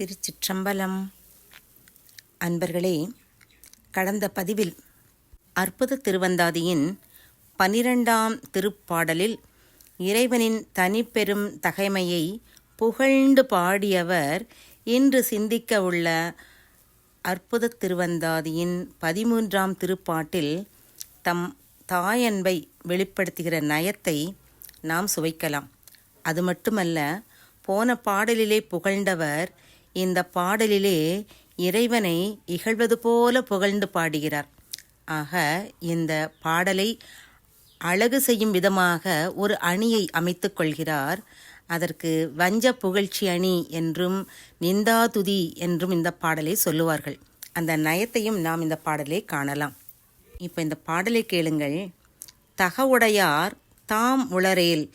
திருச்சிற்றம்பலம். அன்பர்களே கடந்த பதிவில் அற்புத திருவந்தாதியின் பனிரெண்டாம் திருப்பாடலில் இறைவனின் தனிப்பெரும் தகைமையை புகழ்ந்து பாடியவர் இன்று சிந்திக்க உள்ள அற்புத திருவந்தாதியின் பதிமூன்றாம் திருப்பாட்டில் தம் தாயன்பை வெளிப்படுத்துகிற நயத்தை நாம் சுவைக்கலாம். அது மட்டுமல்ல போன பாடலிலே புகழ்ந்தவர் இந்த பாடலிலே இறைவனை இகழ்வது போல புகழ்ந்து பாடுகிறார். ஆக இந்த பாடலை அழகு செய்யும் விதமாக ஒரு அணியை அமைத்து கொள்கிறார். அதற்கு வஞ்ச புகழ்ச்சி அணி என்றும் நிந்தாதுதி என்றும் இந்த பாடலை சொல்லுவார்கள். அந்த நயத்தையும் நாம் இந்த பாடலை காணலாம். இப்போ இந்த பாடலை கேளுங்கள். தகவுடையார் தாம் உளரேல்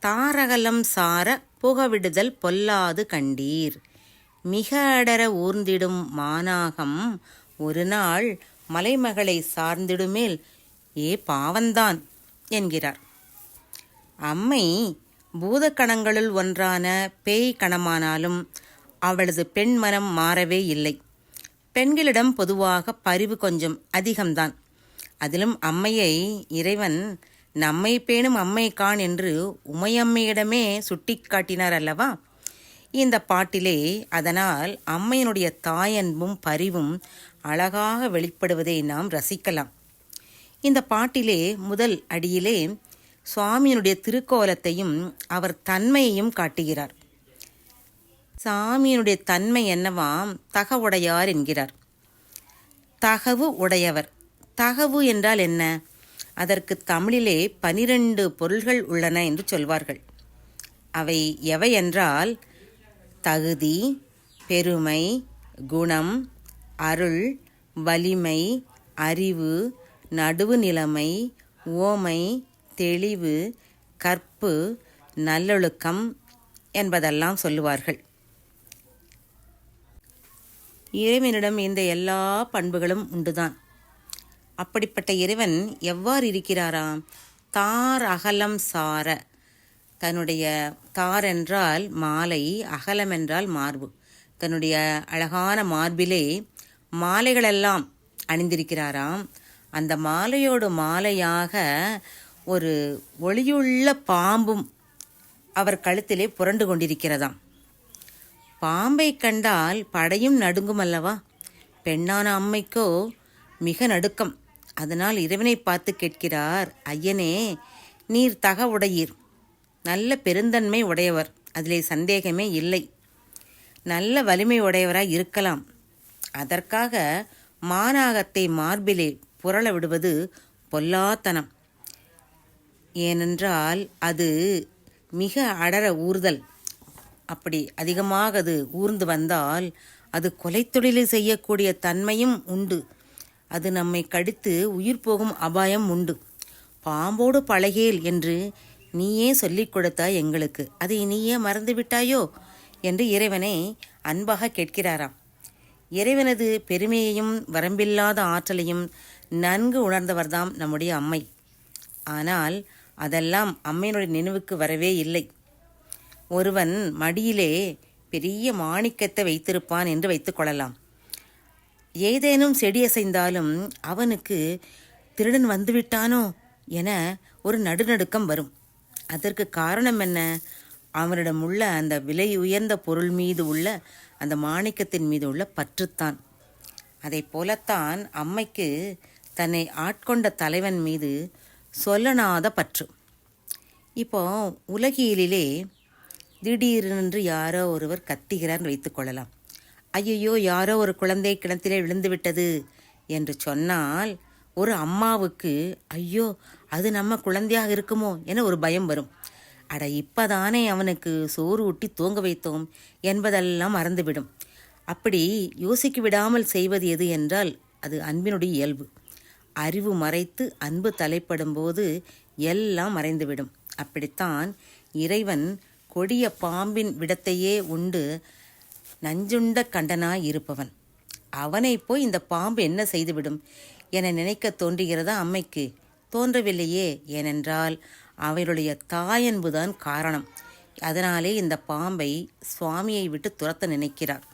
தாரகலம் சார புகவிடுதல் பொல்லாது கண்டீர். மிக அடர ஊர்ந்திடும் மானாகம் ஒரு நாள் மலைமகளை சார்ந்திடுமேல் ஏ பாவந்தான் என்கிறார். அம்மை பூதக்கணங்களுள் ஒன்றான பேய் கணமானாலும் அவளது பெண் மனம் மாறவே இல்லை. பெண்களிடம் பொதுவாக பரிவு கொஞ்சம் அதிகம்தான். அதிலும் அம்மையை இறைவன் நம்மை பேணும் அம்மை கான் என்று உமையம்மையிடமே சுட்டிக்காட்டினார் அல்லவா? இந்த பாட்டிலே அதனால் அம்மையினுடைய தாயன்பும் பரிவும் அழகாக வெளிப்படுவதை நாம் ரசிக்கலாம். இந்த பாட்டிலே முதல் அடியிலே சுவாமியினுடைய திருக்கோலத்தையும் அவர் தன்மையையும் காட்டுகிறார். சாமியினுடைய தன்மை என்னவாம் தகவுடையார் என்கிறார். தகவு உடையவர். தகவு என்றால் என்ன? அதற்கு தமிழிலே பனிரெண்டு பொருள்கள் உள்ளன என்று சொல்வார்கள். அவை எவை என்றால் தகுதி பெருமை குணம் அருள் வலிமை அறிவு நடுவு நிலைமை ஓமை தெளிவு கற்பு நல்லொழுக்கம் என்பதெல்லாம் சொல்லுவார்கள். இறைவனிடம் இந்த எல்லா பண்புகளும் உண்டுதான். அப்படிப்பட்ட இறைவன் எவ்வாறு இருக்கிறாராம்? தார் அகலம் சார. தன்னுடைய தார் என்றால் மாலை அகலம் என்றால் மார்பு. தன்னுடைய அழகான மார்பிலே மாலைகளெல்லாம் அணிந்திருக்கிறாராம். அந்த மாலையோடு மாலையாக ஒரு ஒளியுள்ள பாம்பும் அவர் கழுத்திலே புரண்டு கொண்டிருக்கிறதாம். பாம்பை கண்டால் படையும் நடுங்கும் அல்லவா? பெண்ணான அம்மைக்கோ மிக நடுக்கம். அதனால் இறைவனை பார்த்து கேட்கிறார் ஐயனே நீர் தக உடையீர் நல்ல பெருந்தன்மை உடையவர். அதிலே சந்தேகமே இல்லை. நல்ல வலிமை உடையவராய் இருக்கலாம். அதற்காக மானாகத்தை மார்பிலே புரள விடுவது பொல்லாத்தனம். ஏனென்றால் அது மிக அடர ஊர்தல் அப்படி அதிகமாக அது ஊர்ந்து வந்தால் அது கொலைத்தொழிலை செய்யக்கூடிய தன்மையும் உண்டு. அது நம்மை கடித்து உயிர் போகும் அபாயம் உண்டு. பாம்போடு பழகேல் என்று நீயே சொல்லிக் கொடுத்தாய் எங்களுக்கு. அதை நீயே மறந்து விட்டாயோ என்று இறைவனை அன்பாக கேட்கிறாராம். இறைவனது பெருமையையும் வரம்பில்லாத ஆற்றலையும் நன்கு உணர்ந்தவர்தாம் நம்முடைய அம்மை. ஆனால் அதெல்லாம் அம்மையினுடைய நினைவுக்கு வரவே இல்லை. ஒருவன் மடியிலே பெரிய மாணிக்கத்தை வைத்திருப்பான் என்று வைத்துக்கொள்ளலாம் ஏதேனும் செடி அசைந்தாலும் அவனுக்கு திருடன் வந்துவிட்டானோ என ஒரு நடுநடுக்கம் வரும். அதற்கு காரணம் என்ன? அவனிடம் உள்ள அந்த விலை உயர்ந்த பொருள் மீது உள்ள அந்த மாணிக்கத்தின் மீது உள்ள பற்றுத்தான். அதை போலத்தான் அம்மைக்கு தன்னை ஆட்கொண்ட தலைவன் மீது சொல்லனாத பற்று. இப்போ உலகியலிலே திடீரென்று யாரோ ஒருவர் கத்துகிறார் வைத்துக்கொள்ளலாம் ஐயையோ யாரோ ஒரு குழந்தை கிணத்திலே விழுந்து விட்டது என்று சொன்னால் ஒரு அம்மாவுக்கு ஐயோ அது நம்ம குழந்தையாக இருக்குமோ என ஒரு பயம் வரும். அட இப்பதானே அவனுக்கு சோறு ஊட்டி தூங்க வைத்தோம் என்பதெல்லாம் மறந்துவிடும். அப்படி யோசிக்க விடாமல் செய்வது எது என்றால் அது அன்பினுடைய இயல்பு. அறிவு மறைத்து அன்பு தலைப்படும் போது எல்லாம் மறைந்துவிடும். அப்படித்தான் இறைவன் கொடிய பாம்பின் விடத்தையே உண்டு நஞ்சுண்ட கண்டனாய் இருப்பவன். அவனை போய் இந்த பாம்பு என்ன செய்துவிடும் என நினைக்க தோன்றுகிறதா அம்மைக்கு தோன்றவில்லையே ஏனென்றால் அவருடைய தாயன்புதான் காரணம். அதனாலே இந்த பாம்பை சுவாமியை விட்டு துரத்த நினைக்கிறார்.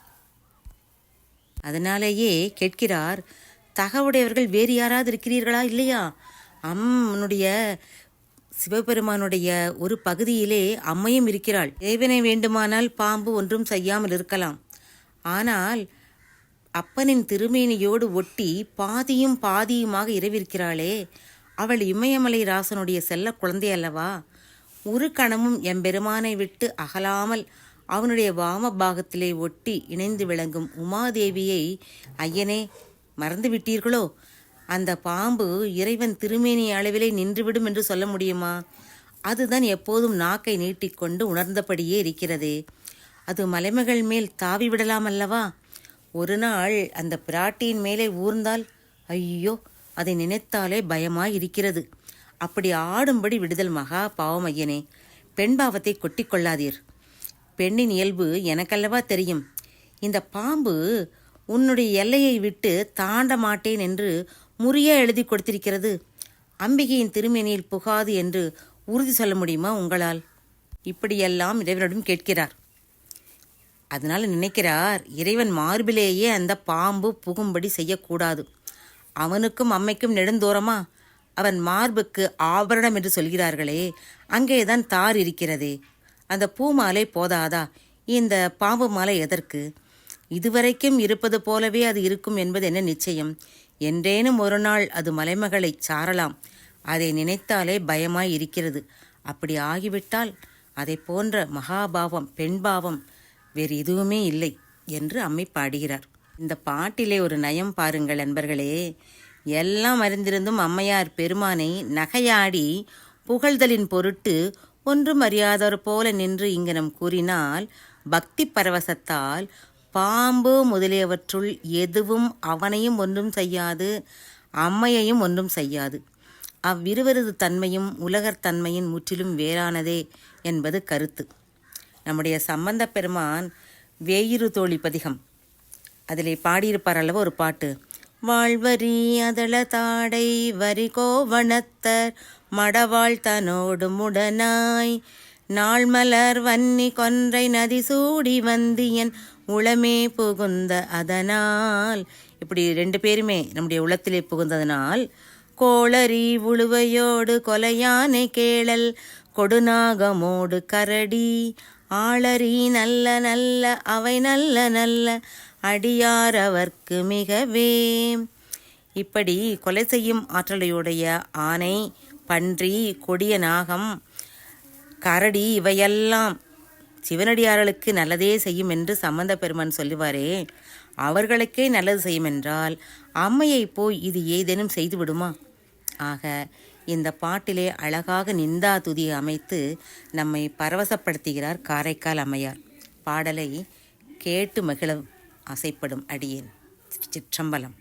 அதனாலேயே கேட்கிறார் தகவுடையவர்கள் வேறு யாராவது இருக்கிறீர்களா இல்லையா? அம்மனுடைய சிவபெருமானுடைய ஒரு பகுதியிலே அம்மையும் இருக்கிறாள். தேவனை வேண்டுமானால் பாம்பு ஒன்றும் செய்யாமல் இருக்கலாம். ஆனால் அப்பனின் திருமேனியோடு ஒட்டி பாதியும் பாதியுமாக இரவிருக்கிறாளே அவள் இமயமலை ராசனுடைய செல்ல குழந்தை அல்லவா? ஒரு கணமும் எம்பெருமானை விட்டு அகலாமல் அவனுடைய வாம பாகத்திலே ஒட்டி இணைந்து விளங்கும் உமாதேவியை ஐயனே மறந்து விட்டீர்களோ? அந்த பாம்பு இறைவன் திருமேனி அளவிலே நின்றுவிடும் என்று சொல்ல முடியுமா? அதுதான் எப்போதும் நாக்கை நீட்டிக்கொண்டு உணர்ந்தபடியே இருக்கிறதே. அது மலைமகள் மேல் தாவி விடலாம் அல்லவா? ஒரு நாள் அந்த பிராட்டியின் மேலே ஊர்ந்தால் ஐயோ அதை நினைத்தாலே பயமாய் இருக்கிறது அப்படி ஆடும்படி விடுதல் மகா பாவம் ஐயனே பெண் பாவத்தை கொட்டிக்கொள்ளாதீர். பெண்ணின் இயல்பு எனக்கல்லவா தெரியும். இந்த பாம்பு உன்னுடைய எல்லையை விட்டு தாண்ட மாட்டேன் என்று முறிய எழுதி கொடுத்திருக்கிறது. அம்பிகையின் திருமேனியில் புகாது என்று உறுதி சொல்ல முடியுமா உங்களால்? இப்படியெல்லாம் இறைவனிடம் கேட்கிறார். அதனால் நினைக்கிறார் இறைவன் மார்பிலேயே அந்த பாம்பு புகும்படி செய்யக்கூடாது. அவனுக்கும் அம்மைக்கும் நெடுந்தூரமா? அவன் மார்புக்கு ஆபரணம் என்று சொல்கிறார்களே அங்கேதான் தார் இருக்கிறதே. அந்த பூ மாலை போதாதா? இந்த பாம்பு மாலை எதற்கு? இதுவரைக்கும் இருப்பது போலவே அது இருக்கும் என்பது என்ன நிச்சயம்? என்றேனும் ஒரு நாள் அது மலைமகளைச் சாரலாம். அதை நினைத்தாலே பயமாய் இருக்கிறது. அப்படி ஆகிவிட்டால் அதை போன்ற மகாபாவம் பெண்பாவம் வேறு எதுவுமே இல்லை என்று அம்மை பாடுகிறார். இந்த பாட்டிலே ஒரு நயம் பாருங்கள் நண்பர்களே. எல்லாம் அறிந்திருந்தும் அம்மையார் பெருமானை நகையாடி புகழ்தலின் பொருட்டு ஒன்றும் அறியாதவர் போல நின்று இங்கனம் கூறினால் பக்தி பரவசத்தால் பாம்பு முதலியவற்றுள் எதுவும் அவனையும் ஒன்றும் செய்யாது அம்மையையும் ஒன்றும் செய்யாது. அவ்விருவரது தன்மையும் உலகர் தன்மையின் முற்றிலும் வேறானதே என்பது கருத்து. நம்முடைய சம்பந்த பெருமான் வேயிறு தோழி பதிகம். அதிலே பாடியிருப்பார் அல்லவா ஒரு பாட்டு? வாழ்வரி அதள தாடை வரி கோவணத்தர் மடவாள் தனோடு முடனாய். நாள்மலர் வன்னி கொன்றை நதி சூடி வந்தியன் உளமே புகுந்த அதனால். இப்படி ரெண்டு பேருமே நம்முடைய உளத்திலே புகுந்ததனால் கோளரி உழுவையோடு கொலையானை கேளல் கொடுநாகமோடு கரடி. ஆளரி நல்ல நல்ல அவை நல்ல நல்ல அடியார் அவர்க்கு மிகவே. இப்படி கொலை செய்யும் ஆற்றலையுடைய ஆனை பன்றி கொடிய நாகம் கரடி இவையெல்லாம் சிவனடியார்களுக்கு நல்லதே செய்யும் என்று சம்பந்த பெருமான் சொல்லுவாரே. அவர்களுக்கே நல்லது செய்யும் என்றால் அம்மையை போய் இது ஏதேனும் செய்து விடுமா ஆக இந்த பாட்டிலே அழகாக நிந்தா துதி அமைத்து நம்மை பரவசப்படுத்துகிறார் காரைக்கால் அம்மையார். பாடலை கேட்டு மகிழ ஆசைப்படும் அடியேன். சிற்றம்பலம்.